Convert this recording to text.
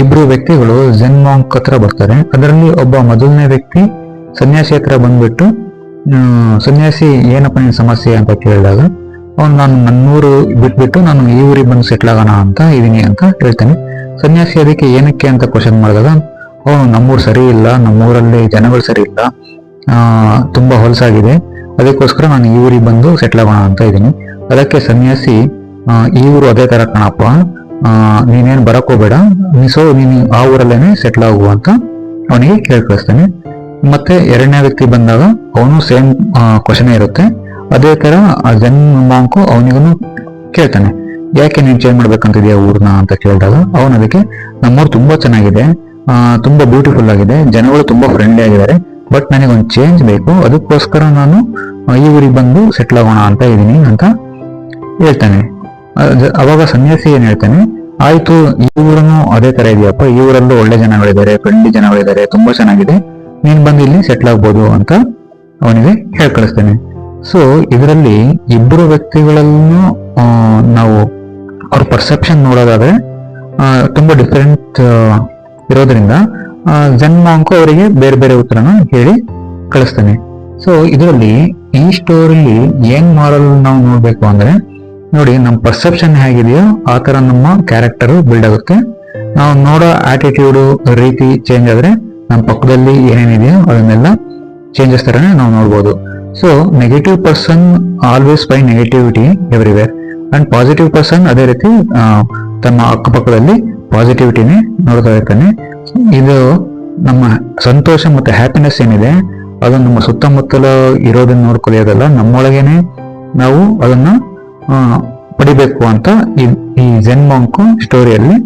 ಇಬ್ರು ವ್ಯಕ್ತಿಗಳು Zen monk ಹತ್ರ ಬರ್ತಾರೆ. ಅದರಲ್ಲಿ ಒಬ್ಬ ಮೊದಲನೇ ವ್ಯಕ್ತಿ ಸನ್ಯಾಸಿ ಹತ್ರ ಬಂದ್ಬಿಟ್ಟು ಸನ್ಯಾಸಿ ಏನಪ್ಪ ನಿನ್ ಸಮಸ್ಯೆ ಅಂತ ಕೇಳಿದಾಗ, ಅವ್ನು ನಾನು ನನ್ನೂರು ಬಿಟ್ಬಿಟ್ಟು ನಾನು ಈ ಊರಿಗೆ ಬಂದು ಸೆಟ್ಲ್ ಆಗೋಣ ಅಂತ ಇದ್ದೀನಿ ಅಂತ ಹೇಳ್ತಾನೆ. ಸನ್ಯಾಸಿ ಅದಕ್ಕೆ ಏನಕ್ಕೆ ಅಂತ ಕ್ವಶನ್ ಮಾಡಿದಾಗ ಅವನು ನಮ್ಮೂರು ಸರಿ ಇಲ್ಲ, ನಮ್ಮೂರಲ್ಲಿ ಜನಗಳು ಸರಿ ಇಲ್ಲ ತುಂಬಾ ಹೊಲಸಾಗಿದೆ. ಅದಕ್ಕೋಸ್ಕರ ನಾನು ಈ ಊರಿಗೆ ಬಂದು ಸೆಟ್ಲ್ ಆಗೋಣ ಅಂತ ಇದ್ದೀನಿ ಅದಕ್ಕೆ ಸನ್ಯಾಸಿ ಈ ಊರು ಅದೇ ತರ ಕಣಪ್ಪ ನೀನೇನ್ ಬರಕ್ ಹೋಗ್ಬೇಡ. ನೀ ನೀನು ಆ ಊರಲ್ಲೇನೆ ಸೆಟ್ಲ್ ಆಗುವ ಅಂತ ಅವನಿಗೆ ಕೇಳಿ ಕಳಿಸ್ತಾನೆ ಮತ್ತೆ ಎರಡನೇ ವ್ಯಕ್ತಿ ಬಂದಾಗ ಅವನು ಸೇಮ್ ಕ್ವಶನ್ ಇರುತ್ತೆ. ಅದೇ ತರ ಜನ್ ಮಾಂಕು ಅವನಿಗೂ ಕೇಳ್ತಾನೆ. ಯಾಕೆ ನೀನು ಚೇಂಜ್ ಮಾಡ್ಬೇಕಂತಿದ್ಯಾ ಊರ್ನ ಅಂತ ಕೇಳಿದಾಗ ಅವನು ಅದಕ್ಕೆ, ನಮ್ಮೂರು ತುಂಬಾ ಚೆನ್ನಾಗಿದೆ. ತುಂಬಾ ಬ್ಯೂಟಿಫುಲ್ ಆಗಿದೆ. ಜನಗಳು ತುಂಬಾ ಫ್ರೆಂಡ್ಲಿ ಆಗಿದ್ದಾರೆ. ಬಟ್ ನನಗೊಂದು ಚೇಂಜ್ ಬೇಕು. ಅದಕ್ಕೋಸ್ಕರ ನಾನು ಈ ಊರಿಗೆ ಬಂದು ಸೆಟ್ಲ್ ಆಗೋಣ ಅಂತ ಇದ್ದೀನಿ ಅಂತ ಹೇಳ್ತಾನೆ. ಅವಾಗ ಸನ್ಯಾಸಿ ಏನ್ ಹೇಳ್ತಾನೆ? ಆಯ್ತು, ಈ ಊರನ್ನು ಅದೇ ತರ ಇದೆಯಪ್ಪ. ಈ ಊರಲ್ಲೂ ಒಳ್ಳೆ ಜನಗಳಿದ್ದಾರೆ ಫ್ರೆಂಡ್ಲಿ ಜನಗಳಿದ್ದಾರೆ, ತುಂಬಾ ಚೆನ್ನಾಗಿದೆ. ನೀನ್ ಬಂದು ಇಲ್ಲಿ ಸೆಟ್ಲ್ ಆಗ್ಬೋದು ಅಂತ ಅವನಿಗೆ ಹೇಳಿ ಕಳಿಸ್ತೇನೆ ಸೊ ಇದರಲ್ಲಿ ಇಬ್ಬರು ವ್ಯಕ್ತಿಗಳಲ್ಲೂ ನಾವು ಅವ್ರ ಪರ್ಸೆಪ್ಷನ್ ನೋಡೋದಾದ್ರೆ ತುಂಬಾ ಡಿಫರೆಂಟ್ ಇರೋದ್ರಿಂದ ಜನ್ಮಾಂಕು ಅವರಿಗೆ ಬೇರೆ ಬೇರೆ ಉತ್ತರನ ಹೇಳಿ ಕಳಿಸ್ತಾನೆ. ಸೊ ಇದರಲ್ಲಿ ಈ ಸ್ಟೋರಿಲಿ ಏನ್ ಮಾರಲ್ ನಾವು ನೋಡ್ಬೇಕು ಅಂದ್ರೆ ನೋಡಿ, ನಮ್ಮ ಪರ್ಸೆಪ್ಷನ್ ಹೇಗಿದೆಯೋ ಆ ಥರ ನಮ್ಮ ಕ್ಯಾರೆಕ್ಟರು ಬಿಲ್ಡ್ ಆಗುತ್ತೆ. ನಾವು ನೋಡೋ ಆಟಿಟ್ಯೂಡ್ ರೀತಿ ಚೇಂಜ್ ಆದ್ರೆ ನಮ್ಮ ಪಕ್ಕದಲ್ಲಿ ಏನೇನಿದೆಯೋ ಅದನ್ನೆಲ್ಲ ಚೇಂಜಸ್ ಥರನೇ ನಾವು ನೋಡ್ಬೋದು. So negative person always by negativity everywhere and positive person ಅದೇ ರೀತಿ ತಮ್ಮ ಅಕ್ಕಪಕ್ಕದಲ್ಲಿ ಪಾಸಿಟಿವಿಟಿನೇ ನೋಡ್ತಾ ಇರ್ತಾನೆ. ಇದು ನಮ್ಮ ಸಂತೋಷ ಮತ್ತು ಹ್ಯಾಪಿನೆಸ್ ಏನಿದೆ ಅದು ನಮ್ಮ ಸುತ್ತಮುತ್ತಲ ಇರೋದನ್ನ ನೋಡ್ಕೊಳ್ಳೋದಲ್ಲ, ನಮ್ಮೊಳಗೇನೆ ನಾವು ಅದನ್ನ ಪಡಿಬೇಕು ಅಂತ ಈ ಈ ಸ್ಟೋರಿಯಲ್ಲಿ